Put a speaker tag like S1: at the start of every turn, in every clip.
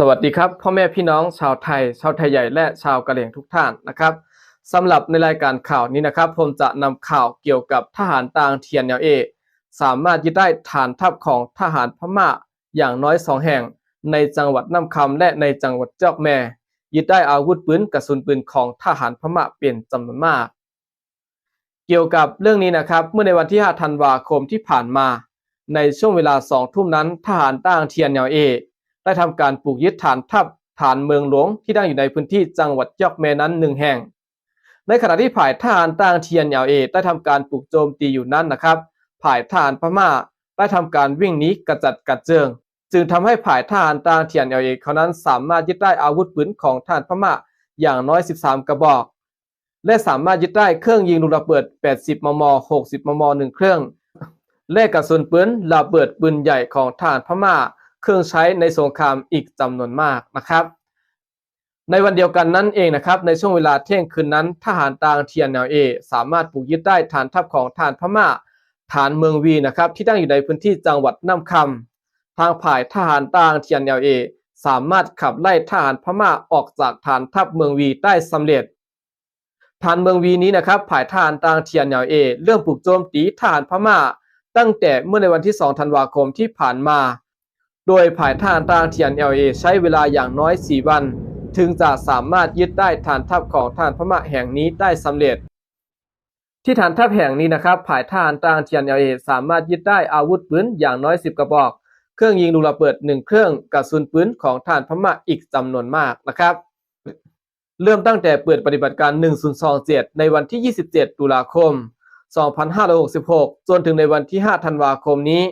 S1: สวัสดีครับพ่อแม่พี่น้องชาวไทย ชาวไทยใหญ่และชาวกะเหรี่ยงทุกท่านนะครับสำหรับในรายการข่าวนี้นะครับ ผมจะนำข่าวเกี่ยวกับทหารต่างเทียนแนวเอสามารถยึดได้ฐานทัพของทหารพม่าอย่างน้อยสองแห่ง ในจังหวัดน้ำคำและในจังหวัดเจอกแม่ ยึดได้อาวุธปืนกระสุนปืนของทหารพม่าเป็นจำนวนมาก เกี่ยวกับเรื่องนี้นะครับ เมื่อในวันที่5ธันวาคมที่ผ่านมา ในช่วงเวลา2ทุ่มนั้นทหารต่างเทียนแนวเอ ได้ทำการปลูกยึดฐานทัพฐานเมืองหลวงที่ตั้งอยู่ในพื้นที่จังหวัดยอกแมนั้นหนึ่งแห่ง ในขณะที่ฝ่ายทหารต่างเทียนแนวเอได้ทำการปลูกโจมตีอยู่นั้นนะครับฝ่ายทหารพม่าได้ทำการวิ่งหนีกระจัดกระเจิง จึงทำให้ฝ่ายทหารต่างเทียนแนวเอเขานั้นสามารถยึดได้อาวุธปืนของทหารพม่าอย่างน้อย 13 กระบอก และสามารถยึดได้เครื่องยิงลูกระเบิด 80 มม 60 มม 1 เครื่อง และกระสุนปืนระเบิดปืนใหญ่ของทหารพม่า เครื่องใช้ในสงครามอีกจำนวนมากนะครับ ในวันเดียวกันนั้นเองนะครับ ในช่วงเวลาเที่ยงคืนนั้น ทหารต่างเทียนแนวเอสามารถปลูกยึดได้ฐานทัพของทหารพม่าฐานเมืองวีนะครับที่ตั้งอยู่ในพื้นที่จังหวัดน้ำคำทางฝ่ายทหารต่างเทียนแนวเอสามารถขับไล่ทหารพม่าออกจากฐานทัพเมืองวีได้สำเร็จฐานเมืองวีนี้นะครับฝ่ายทหารต่างเทียนแนวเอเริ่มปลุกโจมตีทหารพม่า ตั้งแต่เมื่อในวันที่ 2 ธันวาคมที่ผ่านมา โดยฝ่ายทหารต่างเทียน LA ใช้เวลาอย่างน้อย 4 วัน ถึงจะสามารถยึดได้ฐานทัพของทารพม่าแห่งนี้ได้สำเร็จ ที่ฐานทัพแห่งนี้นะครับฝ่ายทหารต่างเทียน LA สามารถยึดได้อาวุธปืนอย่างน้อย 10 กระบอก เครื่องยิงลูกระเบิด 1 เครื่องกระสุนปืนของทารพม่าอีกจำนวนมากนะครับ เริ่มตั้งแต่เปิดปฏิบัติการ 1027 ในวันที่ 27 ตุลาคม 2566 จนถึงในวันที่ 5 ธันวาคมนี้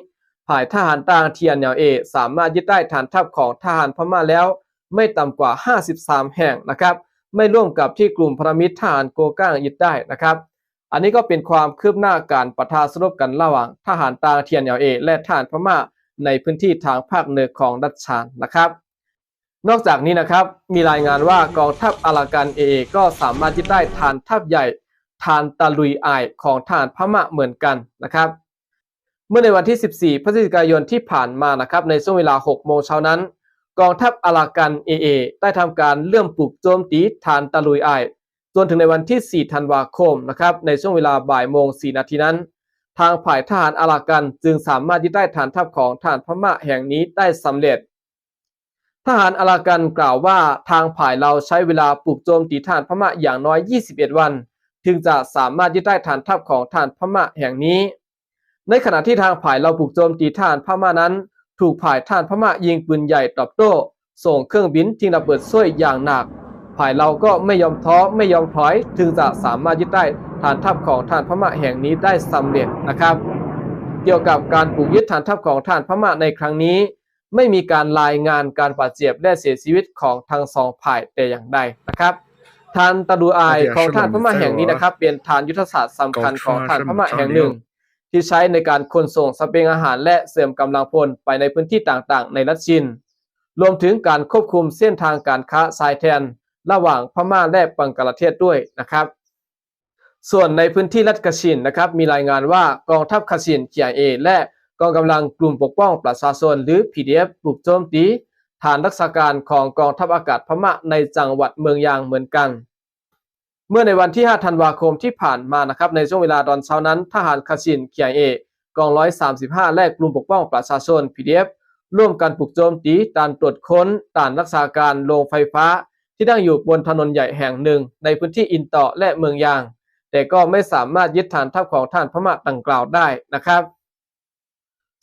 S1: ฝ่ายทหารต่างเทียนแนวเอสามารถยึดได้ฐานทัพของทหารพม่าแล้ว ไม่ต่ำกว่า 53 แห่งนะครับ ไม่ร่วมกับที่กลุ่มพรมิตรทหารโกก้างยึดได้นะครับ อันนี้ก็เป็นความคืบหน้าการปะทะสรบกันระหว่างทหารต่างเทียนแนวเอและทหารพม่าในพื้นที่ทางภาคเหนือของดัชชานนะครับ นอกจากนี้นะครับมีรายงานว่ากองทัพอารากันเอก็สามารถยึดได้ฐานทัพใหญ่ฐานตะลุยไอของฐานพม่าเหมือนกันนะครับ เมื่อในวันที่ 14 พฤศจิกายนที่ผ่านมานะครับในช่วงเวลา 6 โมงเช้านั้น กองทัพอารากันเอเอได้ทำการเริ่อมปลุกโจมตีฐานตะลุยไอจนถึงในวันที่ 4 ธันวาคมนะครับในช่วงเวลาบ่ายโมง 4 นาทีนั้น ทางฝ่ายทหารอารากันจึงสามารถยึดได้ฐานทัพของฐานพม่าแห่งนี้ได้สำเร็จ ทหารอารากันกล่าวว่าทางฝ่ายเราใช้เวลาปลุกโจมตีฐานพม่าอย่างน้อย 21 วัน ถึงจะสามารถยึดได้ฐานทัพของฐานพม่าแห่งนี้ ในขณะที่ทางฝ่ายเราปลุกโจมตีฐานพม่านั้น ถูกฝ่ายฐานพม่ายิงปืนใหญ่ตอบโต้ ส่งเครื่องบินทิ้งระเบิดช่วยอย่างหนัก ฝ่ายเราก็ไม่ยอมท้อไม่ยอมถอย ถึงจะสามารถยึดได้ฐานทัพของฐานพม่าแห่งนี้ได้สำเร็จนะครับ เกี่ยวกับการปลุกยึดฐานทัพของฐานพม่าในครั้งนี้ ไม่มีการรายงานการบาดเจ็บและเสียชีวิตของทั้งสองฝ่ายแต่อย่างใดนะครับทานตะดูอายของทานพม่าแห่งนี้นะครับ เป็นฐานยุทธศาสตร์สำคัญของทานพม่าแห่งหนึ่ง ที่ใช้ในการขนส่งสเปงอาหารและเสริมกำลังพลไปในพื้นที่ต่างๆ ในรัสชินรวมถึงการควบคุมเส้นทางการค้าทรายแทนระหว่างพม่าและบังกลาเทศด้วยนะครับ ส่วนในพื้นที่รัฐคาชินนะครับมีรายงานว่ากองทัพคาชิน KIA และกองกำลังกลุ่มปกป้องประชาชนหรือ PDF ปลุกโจมตีฐานรักษาการของกองทัพอากาศพม่าในจังหวัดเมืองยางเหมือนกัน เมื่อในวันที่ 5 ธันวาคมที่ผ่านมานะครับในช่วงเวลาตอนเช้านั้น ทหารคาชิน KIA กอง135และกลุ่มปกป้องประชาชน PDF ร่วมกันปลุกโจมตีด่านตรวจค้นด่านรักษาการโรงไฟฟ้า ที่ตั้งอยู่บนถนนใหญ่แห่งหนึ่ง ในพื้นที่อินเตาะและเมืองยาง แต่ก็ไม่สามารถยึดฐานทัพของท่านพม่าดังกล่าวได้นะครับ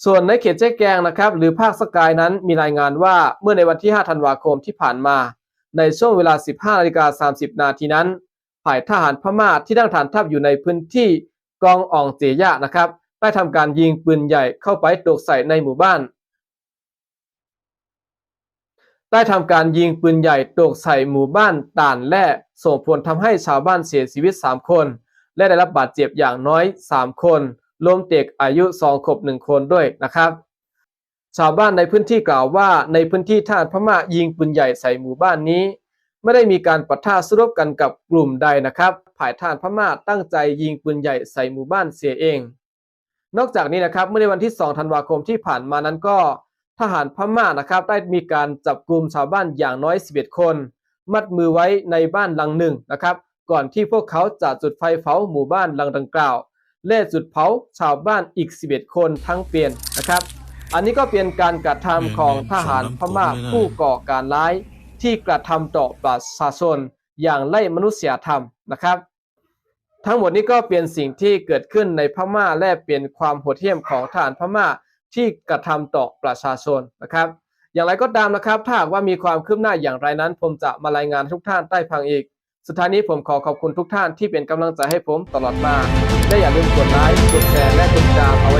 S1: ส่วนในเขตแจ้แกงนะครับ หรือภาคสกายนั้นมีรายงานว่าเมื่อในวันที่ 5 ธันวาคมที่ผ่านมา ในช่วงเวลา 15นาฬิกา30 นาทีนั้น ฝ่ายทหารพม่าที่ตั้งฐานทัพอยู่ในพื้นที่กองอ่องเจยะนะครับ ได้ทำการยิงปืนใหญ่เข้าไปตกใส่ในหมู่บ้าน ได้ทำการยิงปืนใหญ่ตกใส่หมู่บ้านต่านและส่งผลทำให้ชาวบ้านเสียชีวิต 3 คน และได้รับบาดเจ็บอย่างน้อย 3 คนรวมเด็กอายุ2ขวบ1คนด้วยนะครับชาวบ้านในพื้นที่กล่าวว่าในพื้นที่ท่านพม่ายิงปืนใหญ่ใส่หมู่บ้านนี้ ไม่ได้มีการปะทะสู้รบกันกับกลุ่มใดนะครับฝ่ายท่านพม่าตั้งใจยิงปืนใหญ่ใส่หมู่บ้านเสียเอง นอกจากนี้นะครับเมื่อในวันที่ 2 ธันวาคมที่ผ่านมานั้นก็ทหารพม่านะครับได้มีการจับกลุ่มชาวบ้านอย่างน้อย 11 คน มัดมือไว้ในบ้านหลังหนึ่งนะครับก่อนที่พวกเขาจะจุดไฟเผาหมู่บ้านหลังดังกล่าวและจุดเผาชาวบ้านอีก 11 คนทั้งเปลี่ยนนะครับ อันนี้ก็เป็นการกระทำของทหารพม่าผู้ก่อการร้าย ที่กระทำต่อประชาชนอย่างไร้มนุษยธรรมนะครับ ทั้งหมดนี้ก็เป็นสิ่งที่เกิดขึ้นในพม่าและเป็นความโหดเหี้ยมของทหารพม่าที่กระทำต่อประชาชนนะครับ อย่างไรก็ตามนะครับ ถ้าว่ามีความคืบหน้าอย่างไรนั้น ผมจะมารายงานทุกท่านได้ฟังอีก สุดท้ายนี้ผมขอขอบคุณทุกท่านที่เป็นกำลังใจให้ผมตลอดมาและอย่าลืมกดไลค์กดแชร์และกดติดตามเอา